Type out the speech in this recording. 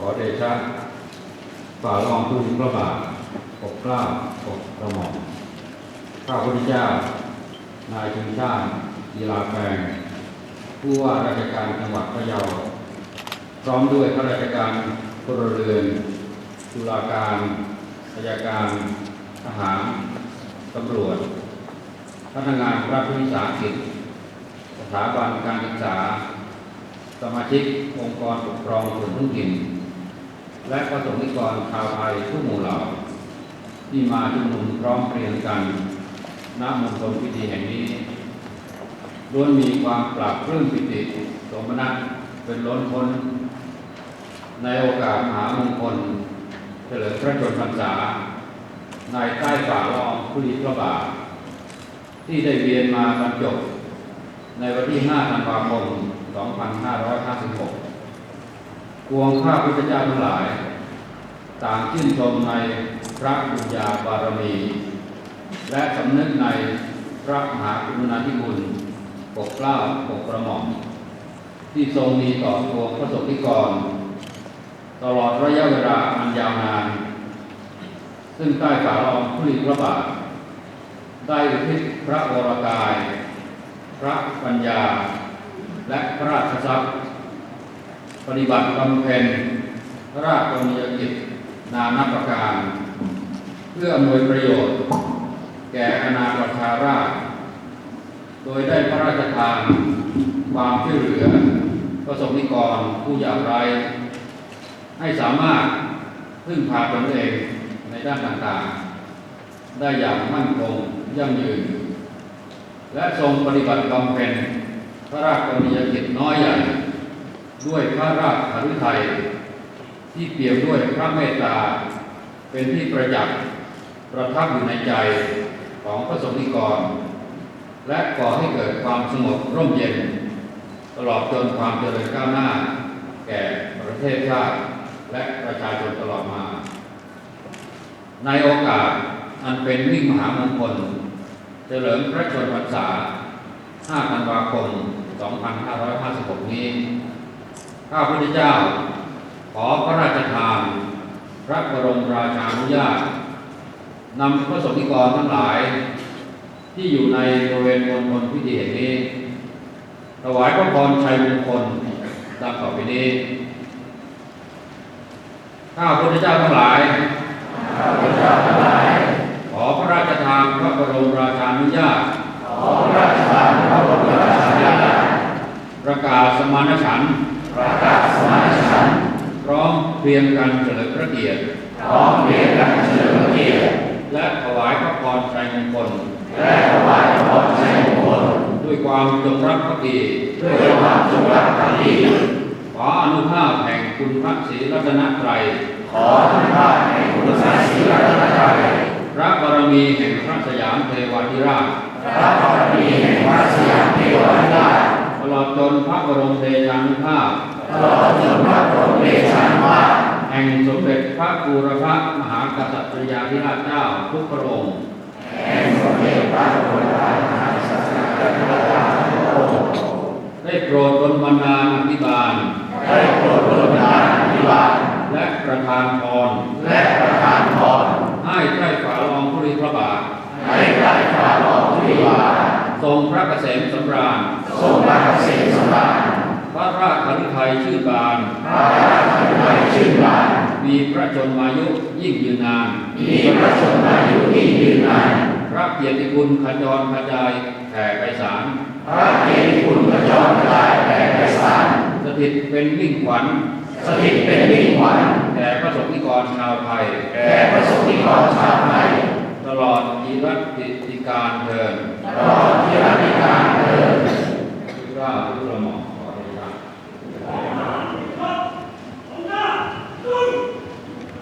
ขอเดชะฝ่าลองผู้มีพระบาทปกกล้าปกกระหม่อมข้าพุทธเจ้า นายชุนชาติกีฬาแปลงผู้ว่าราชการจังหวัดพะเยา พร้อมด้วยข้าราชการพลเรือนตุลาการอัยการทหารตำรวจพนักงานรัฐวิสาหกิจสถาบันการศึกษา สมาชิกองค์กรปกครองส่วนท้องถิ่น และประสงค์นิกรชาวไทยทุกหมู่เหล่า ที่มาชุมนุมพร้อมเพรียงกันณมณฑลพิธีแห่งนี้ล้วนมีความปราบปลื้มปิติสมนัตเป็นล้นพ้นในโอกาสมหามงคลเฉลิมพระชนมพรรษา ในใต้ฝ่าลองธุลีพระบาท ที่ได้เวียนมาบรรจบในวันที่ 5 ธันวาคม 2556 กวงข้าพุทธเจ้าทั้งหลาย ต่างชื่นชมในพระบุญญาบารมี และสำนึกในพระมหากรุณาธิคุณปกเกล้าปกกระหม่อมที่ทรงมีต่อตัวพระสงฆ์นิกร ตลอดระยะเวลาอันยาวนาน ซึ่งใต้ฝ่าลองธุลีพระบาท ได้อุทิศพระวรกาย พระปัญญา และพระราชทรัพย์ ปฏิบัติบำเพ็ญพระราชกรณียกิจนานับประการ เพื่ออำนวยประโยชน์ แก่อาณาประชาราษฎร์โดยได้พระราชทานความช่วยเหลือประสบนิกรผู้ยากไร้ให้สามารถพึ่งพาตนเองในด้านต่างๆ ได้อย่างมั่นคงยั่งยืน และทรงปฏิบัติบำเพ็ญพระราชกรณียกิจน้อยใหญ่ ด้วยพระราชหฤทัยที่เปี่ยมด้วยพระเมตตา เป็นที่ประจักษ์ประทับอยู่ในใจของพระสงฆ์นิกร และก่อให้เกิดความสงบร่มเย็น ตลอดจนความเจริญก้าวหน้า แก่ประเทศชาติและประชาชนตลอดมา ในโอกาสอันเป็นมิ่งมหามงคลเฉลิมพระชนมพรรษา 5 ธันวาคม 2556 นี้ ข้าพุทธเจ้า ขอพระราชทาน พระบรมราชานุญาตนำพระสงฆ์นิกรทั้งหลาย ที่อยู่ในบริเวณมณฑลพิธีแห่งนี้ถวายพระพรชัยมงคลดังต่อไปนี้ ข้าพระพุทธเจ้าทั้งหลาย ขอพระราชทานพระบรมราชานุญาต ประกาศสมานฉันท์พ ร้อมเพรียงกันเฉลิมพระเกียรติพร้อมเรียนกันเฉลิมพระเกียรติและถวายพระพรชัยมงคลและถวายพรชัยมงคลด้วยความจงรักภักดีด้วยความจงรักภักดีขออนุภาพแห่งคุณพระศรีรัตนตรัยขอท่านพระในคุณพระศรีรัตนตรัยพระบารมีแห่งพระสยามเทวาธิราชพระบารมีแห่งพระสยามเทวาธิราช ตลอดจนพระบรมเดชานุภาพ ตลอดจนพระบรมเดชานุภาพ แห่งส มเด็จพระบูรพมหากษัตริยาธิราชเจ้าทุกพระองค์แห่งสมเด็จพระบรมราชาธิราชทุกพระองค์ได้โปรดดลบันดาลอภิบาลได้โปรดโปรดทานอภิบาล และประทานพรและประทานพรให้ใกล้ฝ่าละอองธุลีพระบาทให้ใกล้ฝ่าละอองธุลีพระบาททรงพระเกษมสำราญทรงพระเกษมสำราญพระราชฤทัยชื่นบานพระราชาธิบดีชื่นบาน มีพระชนมายุยิ่งยืนนาน มีพระชนมายุที่ยืนนาน พระเกียรติคุณขจรขจายแผ่ไพศาล พระเกียรติคุณพระจอมกลายแผ่ไพศาล สถิตเป็นมิ่งขวัญ สถิตเป็นมิ่งขวัญแด่พระสงฆ์นิกรชาวไทยแก่ประสบนิกรชาวไทย ตลอดจีรัติการเทินตลอดที่ร